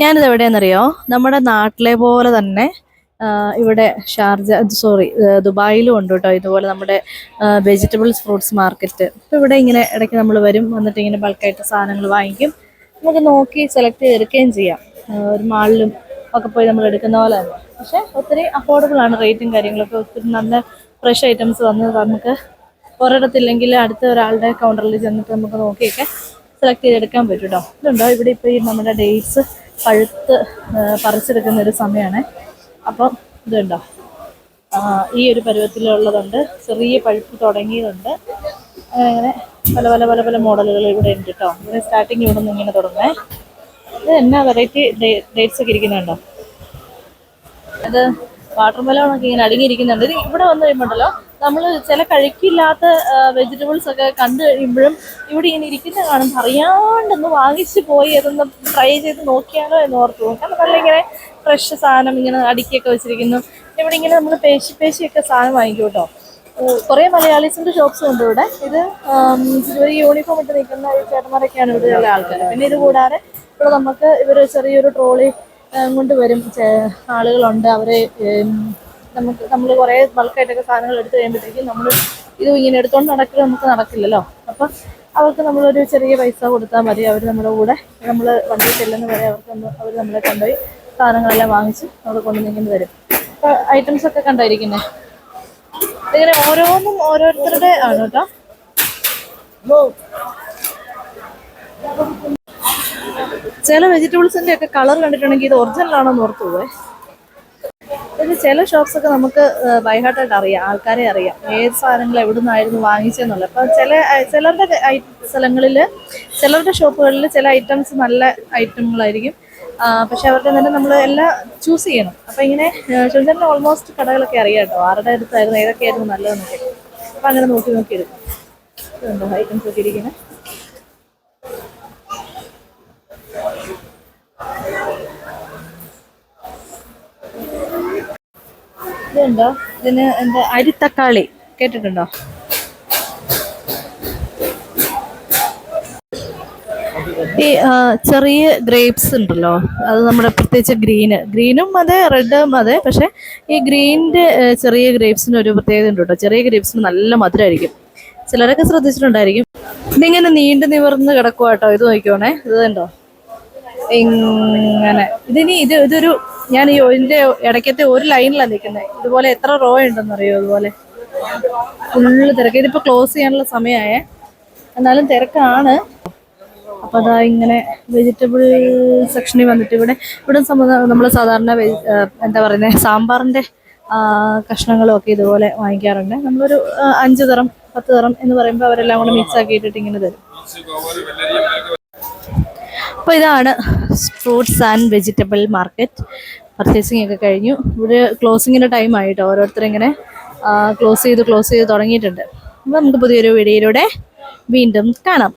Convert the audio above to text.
ഞാനിത് എവിടെയെന്നറിയോ നമ്മുടെ നാട്ടിലെ പോലെ തന്നെ ഇവിടെ ഷാർജ സോറി ദുബായിലും ഉണ്ട് കേട്ടോ ഇതുപോലെ നമ്മുടെ വെജിറ്റബിൾസ് ഫ്രൂട്ട്സ് മാർക്കറ്റ് അപ്പോൾ ഇവിടെ ഇങ്ങനെ ഇടയ്ക്ക് നമ്മൾ വരും വന്നിട്ട് ഇങ്ങനെ ബൾക്കായിട്ട് സാധനങ്ങൾ വാങ്ങിക്കും. നമുക്ക് നോക്കി സെലക്ട് ചെയ്ത് എടുക്കുകയും ചെയ്യാം ഒരു മാളിലും ഒക്കെ പോയി നമ്മൾ എടുക്കുന്ന പോലെ തന്നെ. പക്ഷേ ഒത്തിരി അഫോർഡബിൾ ആണ് റേറ്റും കാര്യങ്ങളൊക്കെ. ഒത്തിരി നല്ല ഫ്രഷ് ഐറ്റംസ് വന്ന് നമുക്ക് ഒരിടത്തില്ലെങ്കിൽ അടുത്ത ഒരാളുടെ കൗണ്ടറിൽ ചെന്നിട്ട് നമുക്ക് നോക്കിയൊക്കെ സെലക്ട് ചെയ്തെടുക്കാൻ പറ്റും കേട്ടോ ഇതുണ്ടോ? ഇവിടെ ഇപ്പോൾ ഈ നമ്മുടെ ഡേറ്റ്സ് പഴുത്ത് പറിച്ചെടുക്കുന്ന ഒരു സമയമാണ് അപ്പം ഇതുണ്ടോ? ഈ ഒരു പരുവത്തിലുള്ളതുണ്ട്. ചെറിയ പഴുപ്പ് തുടങ്ങിയതുണ്ട്. അങ്ങനെ പല പല പല പല മോഡലുകൾ ഇവിടെ ഉണ്ട് കേട്ടോ ഇവിടെ സ്റ്റാർട്ടിങ് ഇവിടെ നിന്ന് ഇങ്ങനെ തുടങ്ങേ ഇത് എന്നാ വെറൈറ്റി ഡേറ്റ്സ് ഒക്കെ ഇരിക്കുന്നുണ്ടോ? അത് വാട്ടർ മെലോണൊക്കെ ഇങ്ങനെ അടങ്ങിയിരിക്കുന്നുണ്ട്. ഇത് ഇവിടെ വന്നു കഴിയുമ്പോഴല്ലോ നമ്മൾ ചില കഴിക്കില്ലാത്ത വെജിറ്റബിൾസ് ഒക്കെ കണ്ടു കഴിയുമ്പോഴും ഇവിടെ ഇങ്ങനെ ഇരിക്കുന്ന കാണുമ്പോൾ അറിയാണ്ടൊന്ന് വാങ്ങിച്ച് പോയി അതൊന്ന് ട്രൈ ചെയ്ത് നോക്കിയാലോ എന്ന് ഓർത്തു പോകും. കാരണം നല്ല ഇങ്ങനെ ഫ്രഷ് സാധനം ഇങ്ങനെ അടുക്കിയൊക്കെ വെച്ചിരിക്കുന്നു. ഇവിടെ ഇങ്ങനെ നമ്മൾ പേശി പേശിയൊക്കെ സാധനം വാങ്ങിക്കും കേട്ടോ. കുറേ മലയാളീസിന്റെ ഷോപ്സും ഉണ്ട് ഇവിടെ. ഇത് ഒരു യൂണിഫോം ഇട്ട് നിൽക്കുന്ന ചേട്ടന്മാരൊക്കെയാണ് ഇവിടെ ഉള്ള ആൾക്കാർ പിന്നെ ഇത് കൂടാതെ ഇവിടെ നമുക്ക് ഇവർ ചെറിയൊരു ട്രോളി കൊണ്ട് വരും. ആളുകളുണ്ട്. അവരെ നമുക്ക് നമ്മൾ കുറേ ബൾക്കായിട്ടൊക്കെ സാധനങ്ങൾ എടുത്തു കഴിയുമ്പോഴത്തേക്കും നമ്മൾ ഇത് ഇങ്ങനെ എടുത്തുകൊണ്ട് നടക്കുക നമുക്ക് നടക്കില്ലല്ലോ. അപ്പം അവർക്ക് നമ്മളൊരു ചെറിയ പൈസ കൊടുത്താൽ മതി. അവർ നമ്മുടെ കൂടെ നമ്മൾ വണ്ടി ചെല്ലുന്ന വരെ അവർക്ക് അവർ നമ്മളെ കൊണ്ടുപോയി സാധനങ്ങളെല്ലാം വാങ്ങിച്ച് അവിടെ കൊണ്ടുവന്നിങ്ങനെ വരും. അപ്പോൾ ഐറ്റംസ് ഒക്കെ കണ്ടായിരിക്കുന്നേ? ഇങ്ങനെ ഓരോന്നും ഓരോരുത്തരുടെ ആണ് കേട്ടോ. ചില വെജിറ്റബിൾസിന്റെ ഒക്കെ കളർ കണ്ടിട്ടുണ്ടെങ്കിൽ ഇത് ഒറിജിനൽ ആണോ എന്ന് ഓർത്തു പോവേ. ഇത് ചില ഷോപ്സ് ഒക്കെ നമുക്ക് ബൈഹാർട്ടായിട്ട് അറിയാം ആൾക്കാരെ അറിയാം ഏത് സാധനങ്ങൾ എവിടെ നിന്നായിരുന്നു വാങ്ങിച്ചെന്നുള്ളത്. അപ്പം ചില ചിലരുടെ സ്ഥലങ്ങളിൽ ചിലരുടെ ഷോപ്പുകളിൽ ചില ഐറ്റംസ് നല്ല ഐറ്റങ്ങളായിരിക്കും പക്ഷെ അവരുടെ തന്നെ നമ്മൾ എല്ലാം ചൂസ് ചെയ്യണം. അപ്പം ഇങ്ങനെ ഷുജറിന്റെ ഓൾമോസ്റ്റ് കടകളൊക്കെ അറിയാം കേട്ടോ. ആരുടെ അടുത്തായിരുന്നു ഏതൊക്കെയായിരുന്നു നല്ലതെന്നൊക്കെ. അപ്പം അങ്ങനെ നോക്കി നോക്കി എടുക്കും. ഐറ്റംസ് ഒക്കെ ഇരിക്കുന്നത് ഇതുണ്ടോ? ഇതിന് എന്താ അരിത്തക്കാളി കേട്ടിട്ടുണ്ടോ? ഈ ചെറിയ ഗ്രേപ്സ് ഉണ്ടല്ലോ. അത് നമ്മുടെ പ്രത്യേകിച്ച് ഗ്രീന് ഗ്രീനും അതെ റെഡും അതെ. പക്ഷെ ഈ ഗ്രീനിന്റെ ചെറിയ ഗ്രേപ്സിന് ഒരു പ്രത്യേകത ഉണ്ട് കേട്ടോ. ചെറിയ ഗ്രേപ്സിന് നല്ല മധുരമായിരിക്കും ചിലരൊക്കെ ശ്രദ്ധിച്ചിട്ടുണ്ടായിരിക്കും. ഇതിങ്ങനെ നീണ്ടു നിവർന്ന് കിടക്കുക കേട്ടോ. ഇത് നോക്കിക്കോണേ. ഇത് കണ്ടോ? ഇങ്ങനെ. ഇതിനി ഇത് ഇതൊരു ഞാൻ ഈ ഇതിന്റെ ഇടയ്ക്കത്തെ ഒരു ലൈനിലാണ് നിൽക്കുന്നത് ഇതുപോലെ എത്ര റോ ഉണ്ടെന്ന് അറിയോ ഇതുപോലെ? ഫുള്ള് തിരക്ക്. ഇതിപ്പോ ക്ലോസ് ചെയ്യാനുള്ള സമയമായേ എന്നാലും തിരക്കാണ്. അപ്പൊ അതാ ഇങ്ങനെ വെജിറ്റബിൾ സെക്ഷനിൽ വന്നിട്ട് ഇവിടെ ഇവിടെ നമ്മൾ സാധാരണ എന്താ പറയുന്നത് സാമ്പാറിന്റെ കഷ്ണങ്ങളും ഒക്കെ ഇതുപോലെ വാങ്ങിക്കാറുണ്ട്. നമ്മളൊരു അഞ്ച് തരം പത്ത് തരം എന്ന് പറയുമ്പോൾ അവരെല്ലാം കൂടെ മിക്സ് ആക്കിയിട്ടിട്ട് ഇങ്ങനെ തരും. അപ്പോൾ ഇതാണ് fruits and vegetable market. Purchasing ഒക്കെ കഴിഞ്ഞു. ഇവിടെ ക്ലോസിങ്ങിന്റെ ടൈം ആയിട്ടോ ഓരോരുത്തരിങ്ങനെ ക്ലോസ് ചെയ്ത് ക്ലോസ് ചെയ്ത് തുടങ്ങിയിട്ടുണ്ട്. അപ്പോൾ നമുക്ക് പുതിയൊരു വീഡിയോയിലൂടെ വീണ്ടും കാണാം.